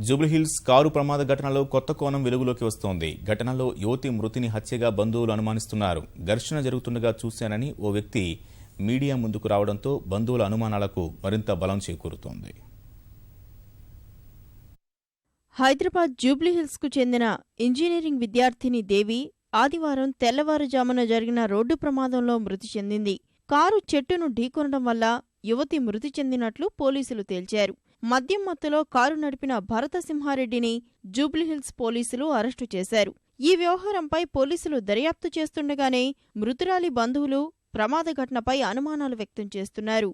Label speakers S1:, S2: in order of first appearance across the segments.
S1: Jubilee Hills car ప్రమాద ఘటనలో కొత్త కోణం వెలుగులోకి వస్తోంది. ఘటనలో యువతి మృతిని హత్యగా బంధువులు అనుమానిస్తున్నారు. ఘర్షణ జరుగుతుండగా చూశానని ఓ వ్యక్తి మీడియా ముందుకు రావడంతో బంధువుల అనుమానాలకు మరింత బలం చేకూరుతోంది.
S2: హైదరాబాద్ జూబ్లీహిల్స్కు చెందిన ఇంజనీరింగ్ విద్యార్థిని దేవి ఆదివారం తెల్లవారుజామున జరిగిన రోడ్డు ప్రమాదంలో మృతి చెందింది. కారు చెట్టును ఢీకొనడం వల్ల యువతి మృతి చెందినట్లు పోలీసులు తేల్చారు. మద్యం మత్తులో కారు నడిపిన భరతసింహారెడ్డిని జూబ్లీహిల్స్ పోలీసులు అరెస్టు చేశారు. ఈ వ్యవహారంపై పోలీసులు దర్యాప్తు చేస్తుండగానే మృతురాలి బంధువులు ప్రమాద ఘటనపై అనుమానాలు వ్యక్తం చేస్తున్నారు.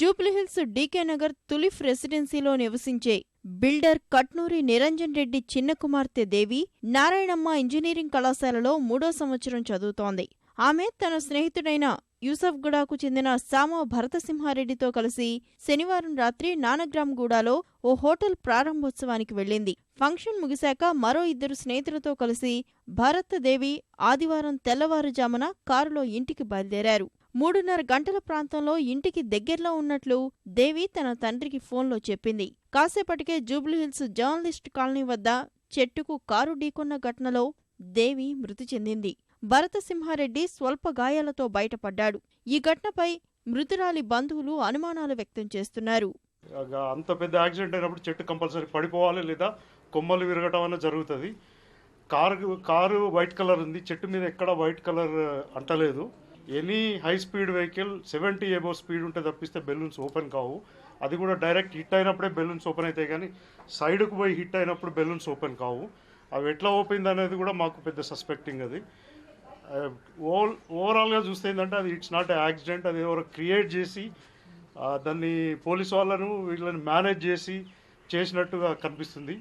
S2: జూబ్లీహిల్స్ డీకే నగర్ తులిఫ్ రెసిడెన్సీలో నివసించే బిల్డర్ కట్నూరి నిరంజన్ రెడ్డి చిన్న కుమార్తె దేవి నారాయణమ్మ ఇంజనీరింగ్ కళాశాలలో మూడో సంవత్సరం చదువుతోంది. ఆమె తన స్నేహితుడైన యూసఫ్గూడకు చెందిన సామో భరతసింహారెడ్డితో కలిసి శనివారం రాత్రి నానగ్రామ్గూడాలో ఓ హోటల్ ప్రారంభోత్సవానికి వెళ్ళింది. ఫంక్షన్ ముగిశాక మరో ఇద్దరు స్నేహితులతో కలిసి భరత్ దేవి ఆదివారం తెల్లవారుజామున కారులో ఇంటికి బయలుదేరారు. మూడున్నర గంటల ప్రాంతంలో ఇంటికి దగ్గరలో ఉన్నట్లు దేవి తన తండ్రికి ఫోన్లో చెప్పింది. కాసేపటికే జూబ్లీహిల్స్ జర్నలిస్ట్ కాలనీ వద్ద చెట్టుకు కారు ఢీకొన్న ఘటనలో దేవి మృతి చెందింది. భరతసింహారెడ్డి స్వల్ప గాయాలతో బయటపడ్డాడు. ఈ ఘటనపై మృతురాలి బంధువులు అనుమానాలు వ్యక్తం చేస్తున్నారు.
S3: అంత పెద్ద యాక్సిడెంట్ అయినప్పుడు చెట్టు కంపల్సరీ పడిపోవాలి లేదా కొమ్మలు విరగటం అన్న జరుగుతుంది. కారు కారు వైట్ కలర్ ఉంది. చెట్టు మీద ఎక్కడ వైట్ కలర్ అంటలేదు. Any high speed vehicle seventy above speed ఉంటే తప్పిస్తే బెలూన్స్ ఓపెన్ కావు. అది కూడా డైరెక్ట్ హిట్ అయినప్పుడే బెలూన్స్ ఓపెన్ అవుతాయి కానీ సైడ్కు పోయి హిట్ అయినప్పుడు బెలూన్స్ ఓపెన్ కావు. అవి ఎట్లా ఓపెన్ అనేది కూడా మాకు పెద్ద సస్పెక్టింగ్ అది. ఓవర్ ఓవరాల్గా చూస్తే ఏంటంటే అది ఇట్స్ నాట్ యాక్సిడెంట్ అది ఎవరో క్రియేట్ చేసి దాన్ని పోలీస్ వాళ్ళను వీళ్ళని మేనేజ్ చేసి చేసినట్టుగా కనిపిస్తుంది.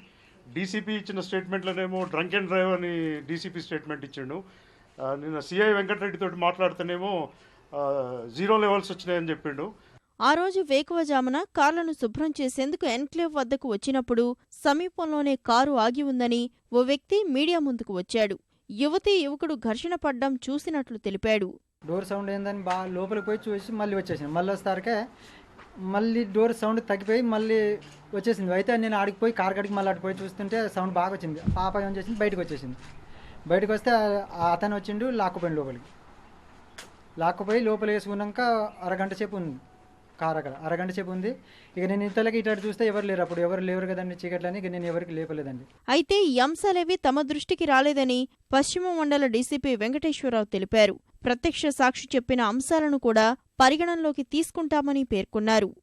S3: డీసీపీ ఇచ్చిన స్టేట్మెంట్లనేమో డ్రంక్ అండ్ డ్రైవ్ అని డీసీపీ స్టేట్మెంట్ ఇచ్చిండు. నిన్న సిఐ వెంకటరెడ్డితో మాట్లాడితేనేమో జీరో లెవెల్స్ వచ్చినాయని చెప్పిండు.
S2: ఆ రోజు వేకువజామున కార్లను శుభ్రం చేసేందుకు ఎన్క్లేవ్ వద్దకు వచ్చినప్పుడు సమీపంలోనే కారు ఆగి ఉందని ఓ వ్యక్తి మీడియా ముందుకు వచ్చాడు. యువతి యువకుడు ఘర్షణ పడ్డం చూసినట్లు తెలిపాడు.
S4: డోర్ సౌండ్ ఏందని బాగా లోపలికి పోయి చూసి మళ్ళీ వచ్చేసింది మళ్ళీ వస్తారకే మళ్ళీ డోర్ సౌండ్ తగ్గిపోయి మళ్ళీ వచ్చేసింది. అయితే నేను ఆడికి పోయి కార్ కడికి మళ్ళీ అటు పోయి చూస్తుంటే సౌండ్ బాగా వచ్చింది. పాప ఏం చేసింది? బయటకు వచ్చేసింది. బయటకు వస్తే అతను వచ్చిండు లాక్కుపోయింది లోపలికి. లాక్కుపోయి లోపల వేసుకున్నాక అరగంట సేపు ఉంది కార్ అక్కడ. అరగంట సేపు ఉంది. ఇక నేను ఇంతలకి ఇటు చూస్తే ఎవరు లేరు. అప్పుడు ఎవరు లేరు కదండి చీకట్లని. ఇక నేను ఎవరికి లేపలేదండి.
S2: అయితే ఈ అంశాలేవి తమ దృష్టికి రాలేదని పశ్చిమ మండల డీసీపీ వెంకటేశ్వరరావు తెలిపారు. ప్రత్యక్ష సాక్షి చెప్పిన అంశాలను కూడా పరిగణనలోకి తీసుకుంటామని పేర్కొన్నారు.